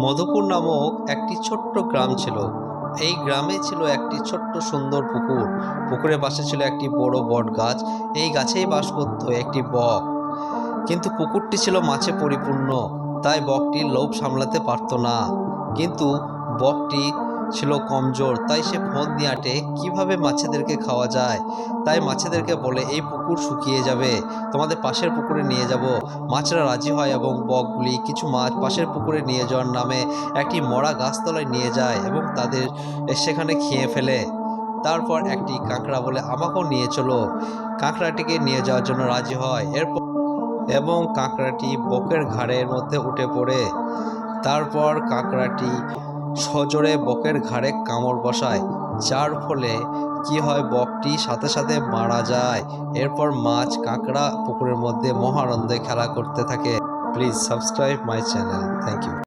মধুপুর নামক একটি ছোট্ট গ্রাম ছিল। এই গ্রামে ছিল একটি ছোট্ট সুন্দর পুকুর। পুকুরের পাশে ছিল একটি বড় বট গাছ। এই গাছেই বাস করত একটি বক। কিন্তু পুকুরটি ছিল মাছে পরিপূর্ণ, তাই বকটি লোভ সামলাতে পারত না। কিন্তু বকটি ছিল কমজোর। তাই সে ফোন দিয়ে আটে, কীভাবে মাছেদেরকে খাওয়া যায়? তাই মাছেদেরকে বলে, এই পুকুর শুকিয়ে যাবে। তোমাদের পাশের পুকুরে নিয়ে যাব। মাছরা রাজি হয় এবং বকগুলি কিছু মাছ পাশের পুকুরে নিয়ে যাওয়ার নামে একটি মরা গাছতলায় নিয়ে যায় এবং তাদের সেখানে খেয়ে ফেলে। তারপর একটি কাঁকড়া বলে, আমাকেও নিয়ে চলো। কাঁকড়াটিকে নিয়ে যাওয়ার জন্য রাজি হয়। এরপর এবং কাঁকড়াটি বকের ঘাড়ের মধ্যে উঠে পড়ে। তারপর কাঁকড়াটি সজোরে বকের ঘাড়ে কামড় বসায়, যার ফলে কি হয় বকটি সাথে সাথে মারা যায়। এরপর মাছ, কাঁকড়া পুকুরের মধ্যে মহানন্দে খেলা করতে থাকে। Please subscribe my channel thank you